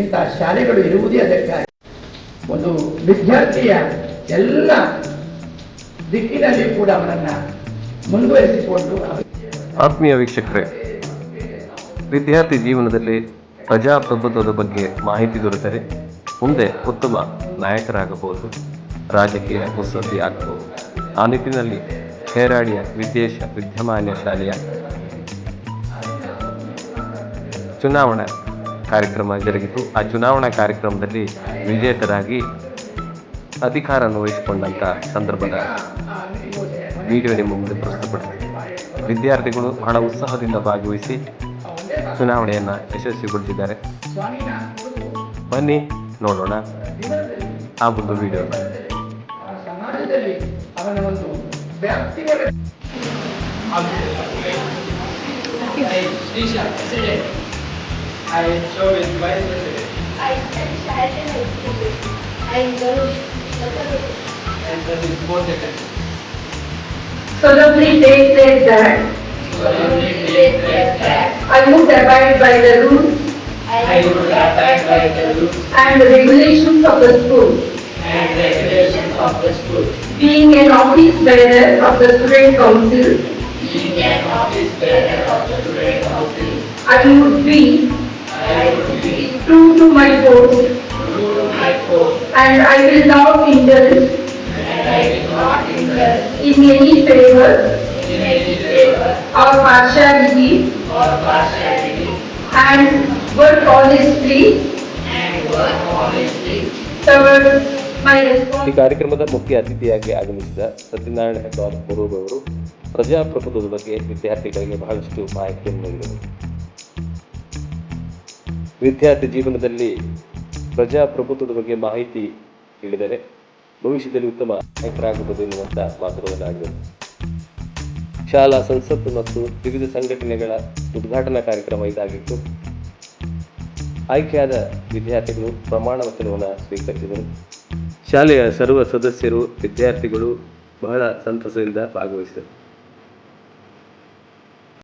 ಇಂತಹ ಶಾಲೆಗಳು ಇರುವುದೇ ಅದಕ್ಕಾಗಿ. ಒಂದು ವಿದ್ಯಾರ್ಥಿಯ ಎಲ್ಲ ದಿಕ್ಕಿನಲ್ಲಿ ಕೂಡ ಅವನನ್ನು ಮುಂದುವರಿಸಿಕೊಂಡು ಆತ್ಮೀಯ ವೀಕ್ಷಕರೇ, ವಿದ್ಯಾರ್ಥಿ ಜೀವನದಲ್ಲಿ ಪ್ರಜಾಪ್ರಭುತ್ವದ ಬಗ್ಗೆ ಮಾಹಿತಿ ದೊರೆತರೆ, ಮುಂದೆ ಉತ್ತಮ ನಾಯಕರಾಗಬಹುದು, ರಾಜಕೀಯ ಮುತ್ಸದ್ದಿ ಆಗಬಹುದು. ಆ ನಿಟ್ಟಿನಲ್ಲಿ ಹೇರಾಡಿಯ ವಿದೇಶ ವಿದ್ಯಮಾನ್ಯ ಶಾಲೆಯ ಚುನಾವಣಾ ಕಾರ್ಯಕ್ರಮ ಜರುಗಿತು. ಆ ಚುನಾವಣಾ ಕಾರ್ಯಕ್ರಮದಲ್ಲಿ ವಿಜೇತರಾಗಿ ಅಧಿಕಾರವನ್ನು ವಹಿಸಿಕೊಂಡಂಥ ಸಂದರ್ಭದ ವಿಡಿಯೋ ನಿಮ್ಮ ಮುಂದೆ ಪ್ರಸ್ತುತಪಡಿಸಿದೆ ವಿದ್ಯಾರ್ಥಿಗಳು ಬಹಳ ಉತ್ಸಾಹದಿಂದ ಭಾಗವಹಿಸಿ ಚುನಾವಣೆಯನ್ನು ಯಶಸ್ವಿಗೊಳಿಸಿದ್ದಾರೆ. ಬನ್ನಿ ನೋಡೋಣ ಆ ಒಂದು ವಿಡಿಯೋ ಒಂದು I show it vice president I study Sharadan High School. I am Garush. and that is both the solemnly take this that I would abide by the rules. I would abide by the rules. And the regulations of the school, and regulations of the school. being an office bearer of the student council. Being an office bearer of the student council, I would be I would be true to my post true to my code and I will not indulge and I will not indulge in any favor in any favor or partiality or partiality and work honestly and work honestly towards my ಈ responsibility. ಕಾರ್ಯಕ್ರಮದ ಮುಖ್ಯ ಅತಿಥಿಯಾಗಿ ಆಗಮಿಸಿದ ಸತ್ಯನಾರಾಯಣ ಹೆಬ್ಬಾರ್ ಸ್ವರೂಪ್ ಅವರು ಪ್ರಜಾಪ್ರಭುತ್ವದ ಬಗ್ಗೆ ವಿದ್ಯಾರ್ಥಿಗಳಿಗೆ ಬಹಳಷ್ಟು ಮಾಹಿತಿಯನ್ನು ನೀಡಿದರು ವಿದ್ಯಾರ್ಥಿ ಜೀವನದಲ್ಲಿ ಪ್ರಜಾಪ್ರಭುತ್ವದ ಬಗ್ಗೆ ಮಾಹಿತಿ ನೀಡಿದರೆ ಭವಿಷ್ಯದಲ್ಲಿ ಉತ್ತಮ ನಾಯಕರಾಗಬಹುದು ಎನ್ನುವಂಥ ಮಾತುಗಳನ್ನಾಗಿದೆ ಶಾಲಾ, ಸಂಸತ್ತು ಮತ್ತು ವಿವಿಧ ಸಂಘಟನೆಗಳ ಉದ್ಘಾಟನಾ ಕಾರ್ಯಕ್ರಮ ಇದಾಗಿತ್ತು. ಆಯ್ಕೆಯಾದ ವಿದ್ಯಾರ್ಥಿಗಳು ಪ್ರಮಾಣ ವಚನವನ್ನು ಸ್ವೀಕರಿಸಿದರು. ಶಾಲೆಯ ಸರ್ವ ಸದಸ್ಯರು, ವಿದ್ಯಾರ್ಥಿಗಳು ಬಹಳ ಸಂತಸದಿಂದ ಭಾಗವಹಿಸಿದರು.